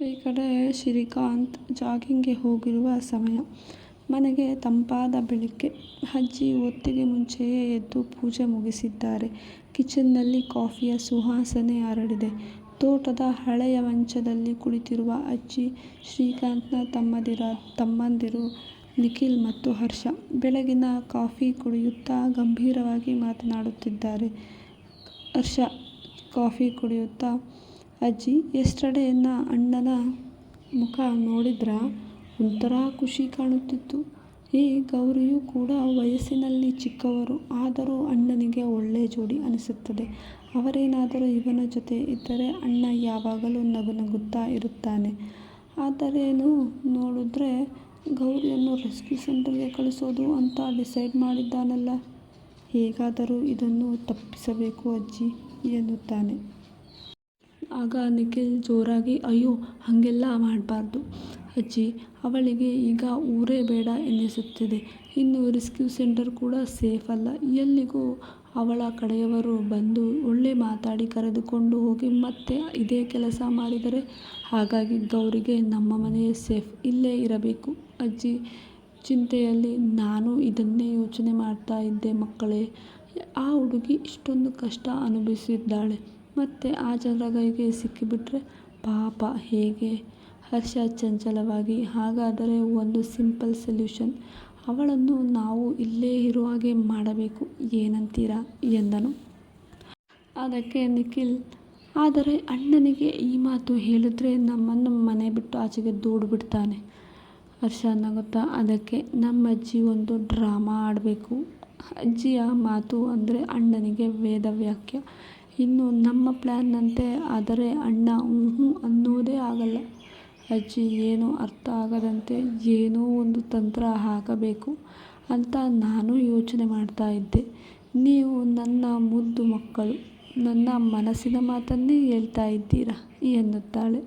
ಈ ಕಡೆ ಶ್ರೀಕಾಂತ್ ಜಾಗಿಂಗ್ಗೆ ಹೋಗಿರುವ ಸಮಯ. ಮನೆಗೆ ತಂಪಾದ ಬೆಳಿಗ್ಗೆ. ಅಜ್ಜಿ ಹೊತ್ತಿಗೆ ಮುಂಚೆಯೇ ಎದ್ದು ಪೂಜೆ ಮುಗಿಸಿದ್ದಾರೆ. ಕಿಚನ್ನಲ್ಲಿ ಕಾಫಿಯ ಸುವಾಸನೆ ಹರಡಿದೆ. ತೋಟದ ಹಳೆಯ ಮಂಚದಲ್ಲಿ ಕುಳಿತಿರುವ ಅಜ್ಜಿ, ಶ್ರೀಕಾಂತ್ನ ತಮ್ಮಂದಿರು ನಿಖಿಲ್ ಮತ್ತು ಹರ್ಷ. ಬೆಳಗಿನ ಕಾಫಿ ಕುಡಿಯುತ್ತಾ ಗಂಭೀರವಾಗಿ ಮಾತನಾಡುತ್ತಿದ್ದಾರೆ. ಹರ್ಷ ಕಾಫಿ ಕುಡಿಯುತ್ತಾ, ಅಜ್ಜಿ, ಯಸ್ಟರ್ಡೇ ನನ್ನ ಅಣ್ಣನ ಮುಖ ನೋಡಿದ್ರಾ? ಒಂಥರ ಖುಷಿ ಕಾಣುತ್ತಿತ್ತು. ಈ ಗೌರಿಯೂ ಕೂಡ ವಯಸ್ಸಿನಲ್ಲಿ ಚಿಕ್ಕವರು. ಆದರೂ ಅಣ್ಣನಿಗೆ ಒಳ್ಳೆ ಜೋಡಿ ಅನಿಸುತ್ತದೆ. ಅವರೇನಾದರೂ ಇವನ ಜೊತೆ ಇದ್ದರೆ ಅಣ್ಣ ಯಾವಾಗಲೂ ನಗುನಗುತ್ತಾ ಇರುತ್ತಾನೆ. ಆದರೇನು ನೋಡಿದ್ರೆ ಗೌರಿಯನ್ನು ರೆಸ್ಕ್ಯೂ ಸೆಂಟರ್ಗೆ ಕಳಿಸೋದು ಅಂತ ಡಿಸೈಡ್ ಮಾಡಿದ್ದಾನಲ್ಲ. ಹೇಗಾದರೂ ಇದನ್ನು ತಪ್ಪಿಸಬೇಕು ಅಜ್ಜಿ ಎನ್ನುತ್ತಾನೆ. ಆಗ ನಿಖಿಲ್ ಜೋರಾಗಿ, ಅಯ್ಯೋ ಹಾಗೆಲ್ಲ ಮಾಡಬಾರ್ದು ಅಜ್ಜಿ. ಅವಳಿಗೆ ಈಗ ಊರೇ ಬೇಡ ಎನ್ನಿಸುತ್ತಿದೆ. ಇನ್ನು ರೆಸ್ಕ್ಯೂ ಸೆಂಟರ್ ಕೂಡ ಸೇಫ್ ಅಲ್ಲ. ಎಲ್ಲಿಗೂ ಅವಳ ಕಡೆಯವರು ಬಂದು ಒಳ್ಳೆ ಮಾತಾಡಿ ಕರೆದುಕೊಂಡು ಹೋಗಿ ಮತ್ತೆ ಇದೇ ಕೆಲಸ ಮಾಡಿದರೆ? ಹಾಗಾಗಿ ಗೌರಿಗೆ ನಮ್ಮ ಮನೆಯ ಸೇಫ್. ಇಲ್ಲೇ ಇರಬೇಕು ಅಜ್ಜಿ ಚಿಂತೆಯಲ್ಲಿ ನಾನು ಇದನ್ನೇ ಯೋಚನೆ ಮಾಡ್ತಾ ಇದ್ದೆ ಮಕ್ಕಳೇ. ಆ ಹುಡುಗಿ ಇಷ್ಟೊಂದು ಕಷ್ಟ ಅನುಭವಿಸಿದ್ದಾಳೆ. ಮತ್ತೆ ಆ ಕೈಗೆ ಸಿಕ್ಕಿಬಿಟ್ರೆ ಪಾಪ ಹೇಗೆ? ಹರ್ಷ ಚಂಚಲವಾಗಿ, ಹಾಗಾದರೆ ಒಂದು ಸಿಂಪಲ್ ಸೊಲ್ಯೂಷನ್ ಅವಳನ್ನು ನಾವು ಇಲ್ಲೇ ಇರುವ ಹಾಗೆ ಮಾಡಬೇಕು. ಏನಂತೀರಾ ಎಂದನು. ಅದಕ್ಕೆ ನಿಖಿಲ್, ಆದರೆ ಅಣ್ಣನಿಗೆ ಈ ಮಾತು ಹೇಳಿದ್ರೆ ನಮ್ಮನ್ನು ಮನೆ ಬಿಟ್ಟು ಆಚೆಗೆ ದೂಡ್ಬಿಡ್ತಾನೆ ಹರ್ಷ ನಗುತ್ತಾ, ಅದಕ್ಕೆ ನಮ್ಮ ಅಜ್ಜಿ ಒಂದು ಡ್ರಾಮಾ ಆಡಬೇಕು. ಅಜ್ಜಿಯ ಮಾತು ಅಂದರೆ ಅಣ್ಣನಿಗೆ ವೇದವಾಕ್ಯ. ಇನ್ನು ನಮ್ಮ ಪ್ಲ್ಯಾನ್ನಂತೆ ಆದರೆ ಅಣ್ಣ ಊಹೂ ಅನ್ನೋದೇ ಆಗಲ್ಲ. ಅಜ್ಜಿ ಏನೂ ಅರ್ಥ ಆಗದಂತೆ ಏನೋ ಒಂದು ತಂತ್ರ ಹಾಕಬೇಕು ಅಂತ ನಾನು ಯೋಚನೆ ಮಾಡ್ತಾ ಇದ್ದೆ. ನೀವು ನನ್ನ ಮುದ್ದು ಮಕ್ಕಳು. ನನ್ನ ಮನಸ್ಸಿನ ಮಾತನ್ನೇ ಹೇಳ್ತಾ ಇದ್ದೀರಾ ಎನ್ನುತ್ತಾಳೆ.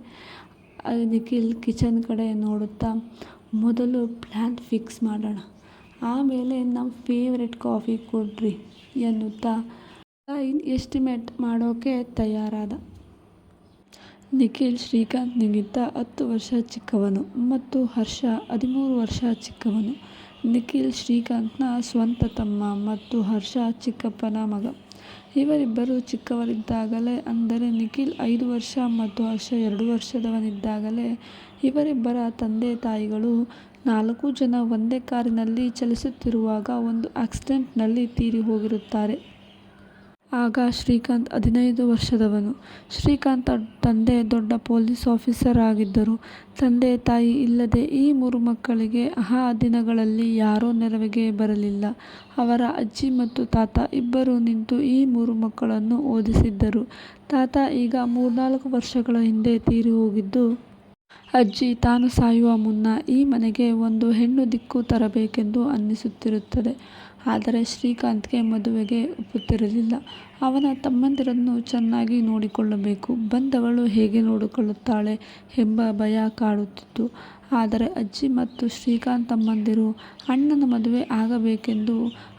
ನಿಖಿಲ್ ಕಿಚನ್ ಕಡೆ ನೋಡುತ್ತಾ, ಮೊದಲು ಪ್ಲ್ಯಾನ್ ಫಿಕ್ಸ್ ಮಾಡೋಣ. ಆಮೇಲೆ ನಮ್ಮ ಫೇವ್ರೆಟ್ ಕಾಫಿ ಕೊಡ್ರಿ ಎನ್ನುತ್ತಾ ಎಸ್ಟಿಮೇಟ್ ಮಾಡೋಕೆ ತಯಾರಾದ. ನಿಖಿಲ್ ಶ್ರೀಕಾಂತ್ನಿಗಿಂತ ಹತ್ತು ವರ್ಷ ಚಿಕ್ಕವನು ಮತ್ತು ಹರ್ಷ ಹದಿಮೂರು ವರ್ಷ ಚಿಕ್ಕವನು. ನಿಖಿಲ್ ಶ್ರೀಕಾಂತ್ನ ಸ್ವಂತ ತಮ್ಮ ಮತ್ತು ಹರ್ಷ ಚಿಕ್ಕಪ್ಪನ ಮಗ. ಇವರಿಬ್ಬರು ಚಿಕ್ಕವರಿದ್ದಾಗಲೇ ಅಂದರೆ ನಿಖಿಲ್ ಐದು ವರ್ಷ ಮತ್ತು ಹರ್ಷ ಎರಡು ವರ್ಷದವನಿದ್ದಾಗಲೇ ಇವರಿಬ್ಬರ ತಂದೆ ತಾಯಿಗಳು ನಾಲ್ಕು ಜನ ಒಂದೇ ಕಾರಿನಲ್ಲಿ ಚಲಿಸುತ್ತಿರುವಾಗ ಒಂದು ಆಕ್ಸಿಡೆಂಟ್ನಲ್ಲಿ ತೀರಿ ಹೋಗಿರುತ್ತಾರೆ. ಆಗ ಶ್ರೀಕಾಂತ್ ಹದಿನೈದು ವರ್ಷದವನು. ಶ್ರೀಕಾಂತ್ ತಂದೆ ದೊಡ್ಡ ಪೊಲೀಸ್ ಆಫೀಸರ್ ಆಗಿದ್ದರು. ತಂದೆ ತಾಯಿ ಇಲ್ಲದೆ ಈ ಮೂರು ಮಕ್ಕಳಿಗೆ ಆ ದಿನಗಳಲ್ಲಿ ಯಾರೂ ನೆರವಿಗೆ ಬರಲಿಲ್ಲ. ಅವರ ಅಜ್ಜಿ ಮತ್ತು ತಾತ ಇಬ್ಬರು ನಿಂತು ಈ ಮೂರು ಮಕ್ಕಳನ್ನು ಓದಿಸಿದ್ದರು. ತಾತ ಈಗ ಮೂರ್ನಾಲ್ಕು ವರ್ಷಗಳ ಹಿಂದೆ ತೀರಿ ಹೋಗಿದ್ದು. ಅಜ್ಜಿ ತಾನು ಸಾಯುವ ಮುನ್ನ ಈ ಮನೆಗೆ ಒಂದು ಹೆಣ್ಣು ದಿಕ್ಕು ತರಬೇಕೆಂದು ಅನ್ನಿಸುತ್ತಿರುತ್ತದೆ. ಆದರೆ ಶ್ರೀಕಾಂತ್ಗೆ ಮದುವೆಗೆ ಒಪ್ಪುತ್ತಿರಲಿಲ್ಲ. ಅವನ ತಮ್ಮಂದಿರನ್ನು ಚೆನ್ನಾಗಿ ನೋಡಿಕೊಳ್ಳಬೇಕು. ಬಂದವಳು ಹೇಗೆ ನೋಡಿಕೊಳ್ಳುತ್ತಾಳೆ ಎಂಬ ಭಯ ಕಾಡುತ್ತಿತ್ತು. ಆದರೆ ಅಜ್ಜಿ ಮತ್ತು ಶ್ರೀಕಾಂತ್ ತಮ್ಮಂದಿರು ಅಣ್ಣನ ಮದುವೆ ಆಗಬೇಕೆಂದು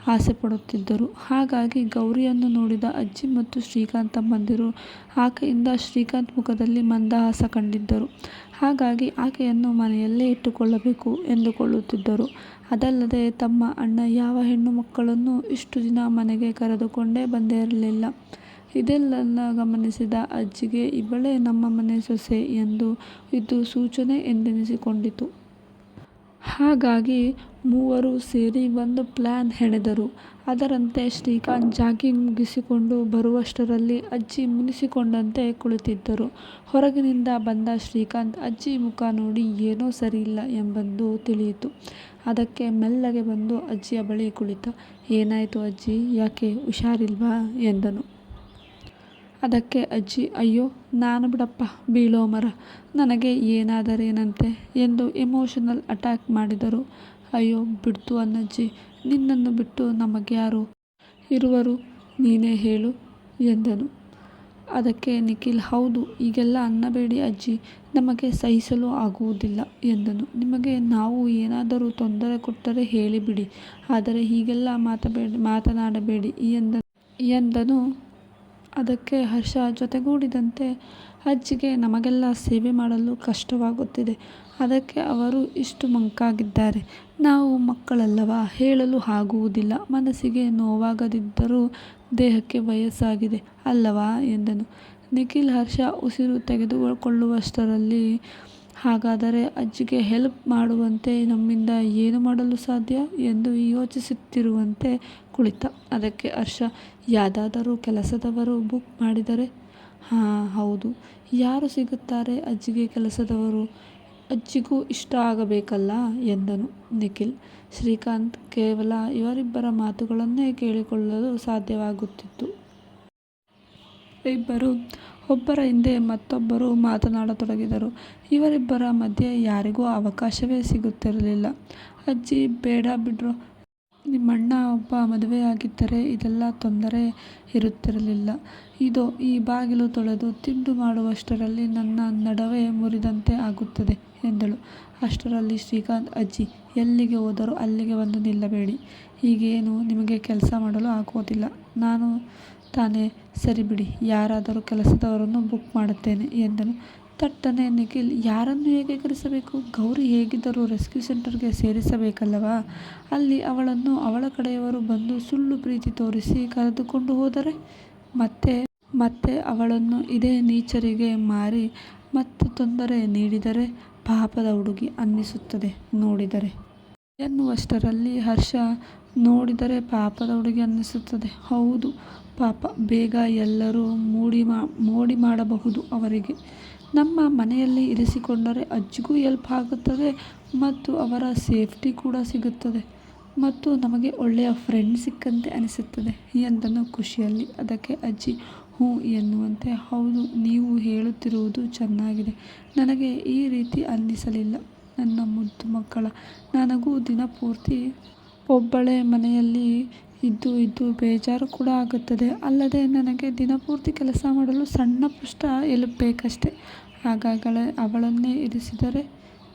ಆಸೆಪಡುತ್ತಿದ್ದರು. ಹಾಗಾಗಿ ಗೌರಿಯನ್ನು ನೋಡಿದ ಅಜ್ಜಿ ಮತ್ತು ಶ್ರೀಕಾಂತ್ ತಮ್ಮಂದಿರು ಆಕೆಯಿಂದ ಶ್ರೀಕಾಂತ್ ಮುಖದಲ್ಲಿ ಮಂದಹಾಸ ಕಂಡಿದ್ದರು. ಹಾಗಾಗಿ ಆಕೆಯನ್ನು ಮನೆಯಲ್ಲೇ ಇಟ್ಟುಕೊಳ್ಳಬೇಕು ಎಂದುಕೊಳ್ಳುತ್ತಿದ್ದರು. ಅದಲ್ಲದೆ ತಮ್ಮ ಅಣ್ಣ ಯಾವ ಹೆಣ್ಣು ಮಕ್ಕಳನ್ನು ಇಷ್ಟು ದಿನ ಮನೆಗೆ ಕರೆದುಕೊಂಡೇ ಬಂದಿರಲಿಲ್ಲ. ಇದೆಲ್ಲನ್ನ ಗಮನಿಸಿದ ಅಜ್ಜಿಗೆ ಇವಳೇ ನಮ್ಮ ಮನೆ ಸೊಸೆ ಎಂದು ಇದು ಸೂಚನೆ ಎಂದೆನಿಸಿಕೊಂಡಿತು. ಹಾಗಾಗಿ ಮೂವರು ಸೇರಿ ಒಂದು ಪ್ಲ್ಯಾನ್ ಹೆಣೆದರು. ಅದರಂತೆ ಶ್ರೀಕಾಂತ್ ಜಾಗಿಂಗ್ ಮುಗಿಸಿಕೊಂಡು ಬರುವಷ್ಟರಲ್ಲಿ ಅಜ್ಜಿ ಮುನಿಸಿಕೊಂಡಂತೆ ಕುಳಿತಿದ್ದರು. ಹೊರಗಿನಿಂದ ಬಂದ ಶ್ರೀಕಾಂತ್ ಅಜ್ಜಿ ಮುಖ ನೋಡಿ, ಏನೋ ಸರಿಯಿಲ್ಲ ಎಂಬಂದು ತಿಳಿಯಿತು. ಅದಕ್ಕೆ ಮೆಲ್ಲಗೆ ಬಂದು ಅಜ್ಜಿಯ ಬಳಿ ಕುಳಿತ. ಏನಾಯಿತು ಅಜ್ಜಿ, ಯಾಕೆ ಹುಷಾರಿಲ್ವಾ ಎಂದನು. ಅದಕ್ಕೆ ಅಜ್ಜಿ, ಅಯ್ಯೋ ನಾನು ಬಿಡಪ್ಪ ಬೀಳೋ ಮರ. ನನಗೆ ಏನಾದರೇನಂತೆ ಎಂದು ಎಮೋಷನಲ್ ಅಟ್ಯಾಕ್ ಮಾಡಿದರು. ಅಯ್ಯೋ ಬಿಡ್ತು ಅನ್ನಜ್ಜಿ. ನಿನ್ನನ್ನು ಬಿಟ್ಟು ನಮಗ್ಯಾರು ಇರುವರು ನೀನೇ ಹೇಳು ಎಂದನು. ಅದಕ್ಕೆ ನಿಖಿಲ್, ಹೌದು ಈಗೆಲ್ಲ ಅನ್ನಬೇಡಿ ಅಜ್ಜಿ. ನಮಗೆ ಸಹಿಸಲು ಆಗುವುದಿಲ್ಲ ಎಂದನು. ನಿಮಗೆ ನಾವು ಏನಾದರೂ ತೊಂದರೆ ಕೊಟ್ಟರೆ ಹೇಳಿಬಿಡಿ. ಆದರೆ ಹೀಗೆಲ್ಲ ಮಾತನಾಡಬೇಡಿ ಎಂದನು. ಅದಕ್ಕೆ ಹರ್ಷ ಜೊತೆಗೂಡಿದಂತೆ, ಅಜ್ಜಿಗೆ ನಮಗೆಲ್ಲ ಸೇವೆ ಮಾಡಲು ಕಷ್ಟವಾಗುತ್ತಿದೆ ಅದಕ್ಕೆ ಅವರು ಇಷ್ಟು ಮಂಕಾಗಿದ್ದಾರೆ. ನಾವು ಮಕ್ಕಳಲ್ಲವಾ? ಹೇಳಲು ಆಗುವುದಿಲ್ಲ. ಮನಸ್ಸಿಗೆ ನೋವಾಗದಿದ್ದರೂ ದೇಹಕ್ಕೆ ವಯಸ್ಸಾಗಿದೆ ಅಲ್ಲವಾ? ಎಂದನು. ನಿಖಿಲ್ ಹರ್ಷ ಉಸಿರು ತೆಗೆದುಕೊಳ್ಳುವಷ್ಟರಲ್ಲಿ, ಹಾಗಾದರೆ ಅಜ್ಜಿಗೆ ಹೆಲ್ಪ್ ಮಾಡುವಂತೆ ನಮ್ಮಿಂದ ಏನು ಮಾಡಲು ಸಾಧ್ಯ? ಎಂದು ಯೋಚಿಸುತ್ತಿರುವಂತೆ ಕುಳಿತ. ಅದಕ್ಕೆ ಹರ್ಷ, ಯಾವುದಾದರೂ ಕೆಲಸದವರು ಬುಕ್ ಮಾಡಿದರೆ? ಹಾಂ, ಹೌದು. ಯಾರು ಸಿಗುತ್ತಾರೆ ಅಜ್ಜಿಗೆ ಕೆಲಸದವರು? ಅಜ್ಜಿಗೂ ಇಷ್ಟ ಆಗಬೇಕಲ್ಲ? ಎಂದನು ನಿಖಿಲ್. ಶ್ರೀಕಾಂತ್ ಕೇವಲ ಇವರಿಬ್ಬರ ಮಾತುಗಳನ್ನೇ ಕೇಳಿಕೊಳ್ಳಲು ಸಾಧ್ಯವಾಗುತ್ತಿತ್ತು. ಇಬ್ಬರು ಒಬ್ಬರ ಹಿಂದೆ ಮತ್ತೊಬ್ಬರು ಮಾತನಾಡತೊಡಗಿದರು. ಇವರಿಬ್ಬರ ಮಧ್ಯೆ ಯಾರಿಗೂ ಅವಕಾಶವೇ ಸಿಗುತ್ತಿರಲಿಲ್ಲ. ಅಜ್ಜಿ, ಬೇಡ ಬಿಡ್ರು. ನಿಮ್ಮಣ್ಣ ಒಬ್ಬ ಮದುವೆಯಾಗಿದ್ದರೆ ಇದೆಲ್ಲ ತೊಂದರೆ ಇರುತ್ತಿರಲಿಲ್ಲ. ಇದು, ಈ ಬಾಗಿಲು ತೊಳೆದು ತಿಂಡು ಮಾಡುವಷ್ಟರಲ್ಲಿ ನನ್ನ ನಡವೆ ಮುರಿದಂತೆ ಆಗುತ್ತದೆ. ಎಂದಳು. ಅಷ್ಟರಲ್ಲಿ ಶ್ರೀಕಾಂತ್, ಅಜ್ಜಿ, ಎಲ್ಲಿಗೆ ಹೋದರೂ ಅಲ್ಲಿಗೆ ಬಂದು ನಿಲ್ಲಬೇಡಿ. ಈಗೇನು ನಿಮಗೆ ಕೆಲಸ ಮಾಡಲು ಆಗುವುದಿಲ್ಲ. ನಾನು ತಾನೇ ಸರಿ ಬಿಡಿ. ಯಾರಾದರೂ ಕೆಲಸದವರನ್ನು ಬುಕ್ ಮಾಡುತ್ತೇನೆ ಎಂದನು ತಟ್ಟನೆ ನಿಖಿಲ್, ಯಾರನ್ನು ಹೇಗೆ ಕರೆಸಬೇಕು? ಗೌರಿ ಹೇಗಿದ್ದರೂ ರೆಸ್ಕ್ಯೂ ಸೆಂಟರ್ಗೆ ಸೇರಿಸಬೇಕಲ್ಲವಾ? ಅಲ್ಲಿ ಅವಳನ್ನು ಅವಳ ಕಡೆಯವರು ಬಂದು ಸುಳ್ಳು ಪ್ರೀತಿ ತೋರಿಸಿ ಕರೆದುಕೊಂಡು ಹೋದರೆ? ಮತ್ತೆ ಮತ್ತೆ ಅವಳನ್ನು ಇದೇ ನೀಚರಿಗೆ ಮಾರಿ, ಮತ್ತು ತೊಂದರೆ ನೀಡಿದರೆ? ಪಾಪದ ಹುಡುಗಿ ಅನ್ನಿಸುತ್ತದೆ ನೋಡಿದರೆ. ಎನ್ನುವಷ್ಟರಲ್ಲಿ ಹರ್ಷ ನೋಡಿದರೆ ಪಾಪದ ಹುಡುಗಿ ಅನ್ನಿಸುತ್ತದೆ. ಹೌದು, ಪಾಪ ಬೇಗ ಎಲ್ಲರೂ ಮೂಡಿ ಮಾ, ಮೋಡಿ ಮಾಡಬಹುದು ಅವರಿಗೆ. ನಮ್ಮ ಮನೆಯಲ್ಲಿ ಇರಿಸಿಕೊಂಡರೆ ಅಜ್ಜಿಗೂ ಎಲ್ಪ್ ಆಗುತ್ತದೆ ಮತ್ತು ಅವರ ಸೇಫ್ಟಿ ಕೂಡ ಸಿಗುತ್ತದೆ ಮತ್ತು ನಮಗೆ ಒಳ್ಳೆಯ ಫ್ರೆಂಡ್ ಸಿಕ್ಕಂತೆ ಅನಿಸುತ್ತದೆ ಎಂದನು ಖುಷಿಯಲ್ಲಿ. ಅದಕ್ಕೆ ಅಜ್ಜಿ ಹ್ಞೂ ಎನ್ನುವಂತೆ ಹೌದು, ನೀವು ಹೇಳುತ್ತಿರುವುದು ಚೆನ್ನಾಗಿದೆ. ನನಗೆ ಈ ರೀತಿ ಅನ್ನಿಸಲಿಲ್ಲ. ನನ್ನ ಮುದ್ದು ಮಕ್ಕಳ, ನನಗೂ ದಿನಪೂರ್ತಿ ಒಬ್ಬಳೇ ಮನೆಯಲ್ಲಿ ಇದ್ದು ಇದ್ದು ಬೇಜಾರು ಕೂಡ ಆಗುತ್ತದೆ. ಅಲ್ಲದೆ ನನಗೆ ದಿನಪೂರ್ತಿ ಕೆಲಸ ಮಾಡಲು ಸಣ್ಣ ಪುಷ್ಟ ಎಲುಪಬೇಕಷ್ಟೆ ಆಗಾಗಲೇ ಅವಳನ್ನೇ ಇರಿಸಿದರೆ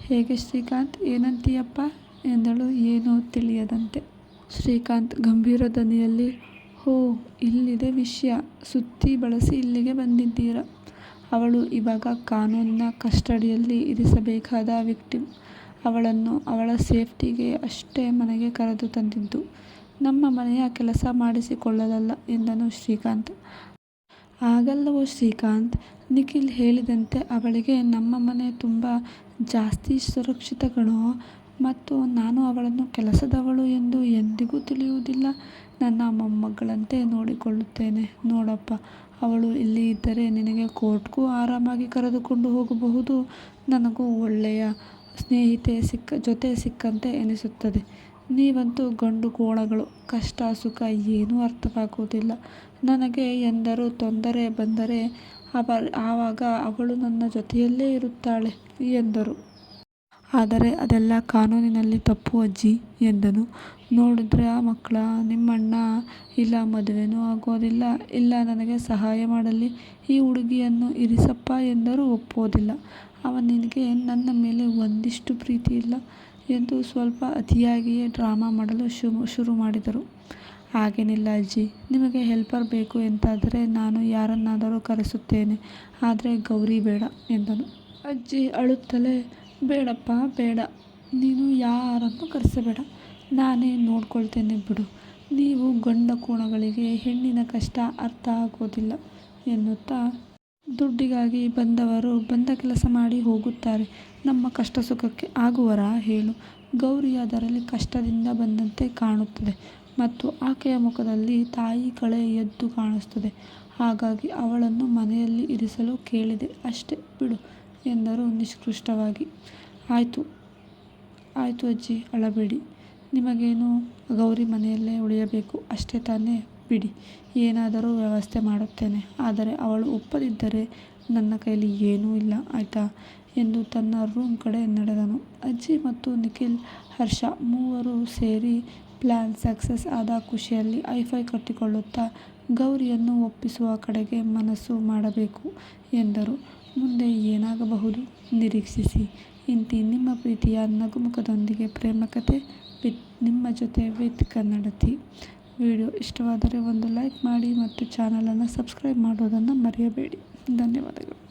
ಹೇಗೆ ಶ್ರೀಕಾಂತ್? ಏನಂತೀಯಪ್ಪ? ಎಂದಳು. ಏನೂ ತಿಳಿಯದಂತೆ. ಶ್ರೀಕಾಂತ್ ಗಂಭೀರ ದನಿಯಲ್ಲಿ ಹೋ ಇಲ್ಲಿದೆ ವಿಷಯ. ಸುತ್ತಿ ಬಳಸಿ ಇಲ್ಲಿಗೆ ಬಂದಿದ್ದೀರ. ಅವಳು ಇವಾಗ ಕಾನೂನಿನ ಕಸ್ಟಡಿಯಲ್ಲಿ ಇರಿಸಬೇಕಾದ ವಿಕ್ಟಿಮ್. ಅವಳನ್ನು ಅವಳ ಸೇಫ್ಟಿಗೆ ಅಷ್ಟೇ ಮನೆಗೆ ಕರೆದು ತಂದಿದ್ದು. ನಮ್ಮ ಮನೆಯ ಕೆಲಸ ಮಾಡಿಸಿಕೊಳ್ಳಲಲ್ಲ ಎಂದನು ಶ್ರೀಕಾಂತ್. ಆಗಲ್ಲವೋ ಶ್ರೀಕಾಂತ್, ನಿಖಿಲ್ ಹೇಳಿದಂತೆ ಅವಳಿಗೆ ನಮ್ಮ ಮನೆ ತುಂಬ ಜಾಸ್ತಿ ಸುರಕ್ಷಿತಗಳು ಮತ್ತು ನಾನು ಅವಳನ್ನು ಕೆಲಸದವಳು ಎಂದು ಎಂದಿಗೂ ತಿಳಿಯುವುದಿಲ್ಲ, ನನ್ನ ಮೊಮ್ಮಗಳಂತೆ ನೋಡಿಕೊಳ್ಳುತ್ತೇನೆ. ನೋಡಪ್ಪ, ಅವಳು ಇಲ್ಲಿ ಇದ್ದರೆ ನಿನಗೆ ಕೋರ್ಟ್ಗೂ ಆರಾಮಾಗಿ ಕರೆದುಕೊಂಡು ಹೋಗಬಹುದು. ನನಗೂ ಒಳ್ಳೆಯ ಸ್ನೇಹಿತೆ ಸಿಕ್ಕ, ಜೊತೆ ಸಿಕ್ಕಂತೆ ಎನಿಸುತ್ತದೆ. ನೀವಂತೂ ಗಂಡು ಕೋಣಗಳು ಕಷ್ಟ, ಸುಖ ಏನೂ ಅರ್ಥವಾಗುವುದಿಲ್ಲ. ನನಗೆ ಎಂದರೂ ತೊಂದರೆ ಬಂದರೆ ಅವ, ಆವಾಗ ಅವಳು ನನ್ನ ಜೊತೆಯಲ್ಲೇ ಇರುತ್ತಾಳೆ ಎಂದರು. ಆದರೆ ಅದೆಲ್ಲ ಕಾನೂನಿನಲ್ಲಿ ತಪ್ಪು ಅಜ್ಜಿ ಎಂದನು. ನೋಡಿದ್ರೆ ಆ ಮಕ್ಕಳ ನಿಮ್ಮಣ್ಣ ಇಲ್ಲ, ಮದುವೆನೂ ಆಗೋದಿಲ್ಲ. ಇಲ್ಲ, ನನಗೆ ಸಹಾಯ ಮಾಡಲಿ. ಈ ಹುಡುಗಿಯನ್ನು ಇರಿಸಪ್ಪ ಎಂದರೂ ಒಪ್ಪೋದಿಲ್ಲ ಅವ ನಿನಗೆ ನನ್ನ ಮೇಲೆ ಒಂದಿಷ್ಟು ಪ್ರೀತಿ ಇಲ್ಲ. ಎಂದು ಸ್ವಲ್ಪ ಅತಿಯಾಗಿಯೇ ಡ್ರಾಮಾ ಮಾಡಲು ಶುರು ಮಾಡಿದರು. ಹಾಗೇನಿಲ್ಲ ಅಜ್ಜಿ, ನಿಮಗೆ ಹೆಲ್ಪರ್ ಬೇಕು ಎಂತಾದರೆ ನಾನು ಯಾರನ್ನಾದರೂ ಕರೆಸುತ್ತೇನೆ, ಆದರೆ ಗೌರಿ ಬೇಡ, ಎಂದನು. ಅಜ್ಜಿ ಅಳುತ್ತಲೇ, ಬೇಡಪ್ಪ, ಬೇಡ, ನೀನು ಯಾರನ್ನು ಕರೆಸಬೇಡ, ನಾನೇ ನೋಡ್ಕೊಳ್ತೇನೆ ಬಿಡು, ನೀವು ಗಂಡ ಕೋಣಗಳಿಗೆ ಹೆಣ್ಣಿನ ಕಷ್ಟ ಅರ್ಥ ಆಗೋದಿಲ್ಲ, ಎನ್ನುತ್ತಾ ದುಡ್ಡಿಗಾಗಿ ಬಂದವರು ಬಂದ ಕೆಲಸ ಮಾಡಿ ಹೋಗುತ್ತಾರೆ. ನಮ್ಮ ಕಷ್ಟ ಸುಖಕ್ಕೆ ಆಗುವರ ಹೇಳು. ಗೌರಿ ಅದರಲ್ಲಿ ಕಷ್ಟದಿಂದ ಬಂದಂತೆ ಕಾಣುತ್ತದೆ ಮತ್ತು ಆಕೆಯ ಮುಖದಲ್ಲಿ ತಾಯಿ ಕಳೆ ಎದ್ದು ಕಾಣಿಸ್ತದೆ ಹಾಗಾಗಿ ಅವಳನ್ನು ಮನೆಯಲ್ಲಿ ಇರಿಸಲು ಕೇಳಿದೆ. ಅಷ್ಟೇ ಬಿಡು ಎಂದರು ನಿಷ್ಕೃಷ್ಟವಾಗಿ. ಆಯಿತು ಆಯಿತು ಅಜ್ಜಿ, ಅಳಬೇಡಿ. ನಿಮಗೇನು ಗೌರಿ ಮನೆಯಲ್ಲೇ ಉಳಿಯಬೇಕು? ಅಷ್ಟೇ ತಾನೇ ಬಿಡಿ. ಏನಾದರೂ ವ್ಯವಸ್ಥೆ ಮಾಡುತ್ತೇನೆ. ಆದರೆ ಅವಳು ಒಪ್ಪದಿದ್ದರೆ ನನ್ನ ಕೈಯಲ್ಲಿ ಏನೂ ಇಲ್ಲ. ಆಯಿತಾ? ಎಂದು ತನ್ನ ರೂಮ್ ಕಡೆ ನಡೆದನು. ಅಜ್ಜಿ ಮತ್ತು ನಿಖಿಲ್, ಹರ್ಷ ಮೂವರು ಸೇರಿ ಪ್ಲ್ಯಾನ್ ಸಕ್ಸಸ್ ಆದ ಖುಷಿಯಲ್ಲಿ ಐಫೈ ಕಟ್ಟಿಕೊಳ್ಳುತ್ತಾ ಗೌರಿಯನ್ನು ಒಪ್ಪಿಸುವ ಕಡೆಗೆ ಮನಸ್ಸು ಮಾಡಬೇಕು ಎಂದರು. ಮುಂದೆ ಏನಾಗಬಹುದು? ನಿರೀಕ್ಷಿಸಿ. ಇಂತಿ ನಿಮ್ಮ ಪ್ರೀತಿಯ ನಗುಮುಖದೊಂದಿಗೆ ಪ್ರೇಮಕತೆ ವಿತ್ ನಿಮ್ಮ ಜೊತೆ ವಿತ್ ಕನ್ನಡತಿ. ವಿಡಿಯೋ ಇಷ್ಟವಾದರೆ ಒಂದು ಲೈಕ್ ಮಾಡಿ ಮತ್ತು ಚಾನಲನ್ನು ಸಬ್ಸ್ಕ್ರೈಬ್ ಮಾಡೋದನ್ನು ಮರೆಯಬೇಡಿ. ಧನ್ಯವಾದಗಳು.